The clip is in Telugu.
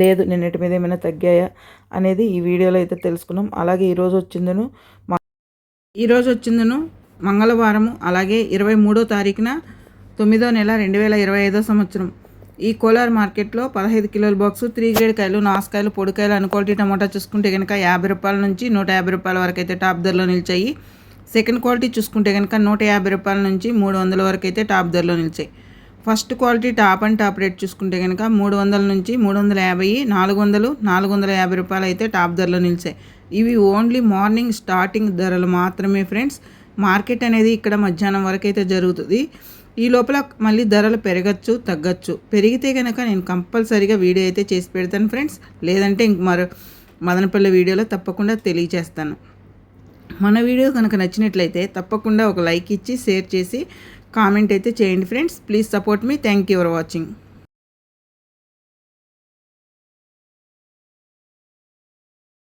లేదు నిన్నటి మీద ఏమైనా తగ్గాయా అనేది ఈ వీడియోలో అయితే తెలుసుకున్నాం. అలాగే ఈరోజు వచ్చిందను ఈరోజు వచ్చిందను మంగళవారము అలాగే ఇరవై మూడో తారీఖున తొమ్మిదో నెల రెండు వేల ఇరవై ఐదో సంవత్సరం. ఈ కోలార్ మార్కెట్లో పదహైదు కిలోల బాక్సు త్రీ గ్రేడ్ కాయలు నాసుకాయలు పొడికాయలు అనుకోటి టమాటా చూసుకుంటే కనుక యాభై రూపాయల నుంచి నూట యాభై రూపాయల వరకు అయితే టాప్ ధరలో నిలిచాయి. సెకండ్ క్వాలిటీ చూసుకుంటే కనుక నూట యాభై రూపాయల నుంచి మూడు వందల వరకు అయితే టాప్ ధరలో నిలిచాయి. First quality top and top rate చూసుకుంటే కనుక మూడు వందల నుంచి మూడు వందల యాభై నాలుగు వందలు నాలుగు వందల యాభై రూపాయలు అయితే టాప్ ధరలో నిలిచాయి. ఇవి ఓన్లీ మార్నింగ్ స్టార్టింగ్ ధరలు మాత్రమే ఫ్రెండ్స్. మార్కెట్ అనేది ఇక్కడ మధ్యాహ్నం వరకు అయితే జరుగుతుంది. ఈ లోపల మళ్ళీ ధరలు పెరగచ్చు తగ్గచ్చు. పెరిగితే కనుక నేను కంపల్సరీగా వీడియో అయితే చేసి పెడతాను ఫ్రెండ్స్. లేదంటే ఇంక మరో మదనపల్లి వీడియోలో తప్పకుండా తెలియచేస్తాను. మన వీడియో కనుక నచ్చినట్లయితే తప్పకుండా ఒక లైక్ ఇచ్చి షేర్ చేసి కామెంట్ అయితే చేయండి friends. Please support me. Thank you for watching.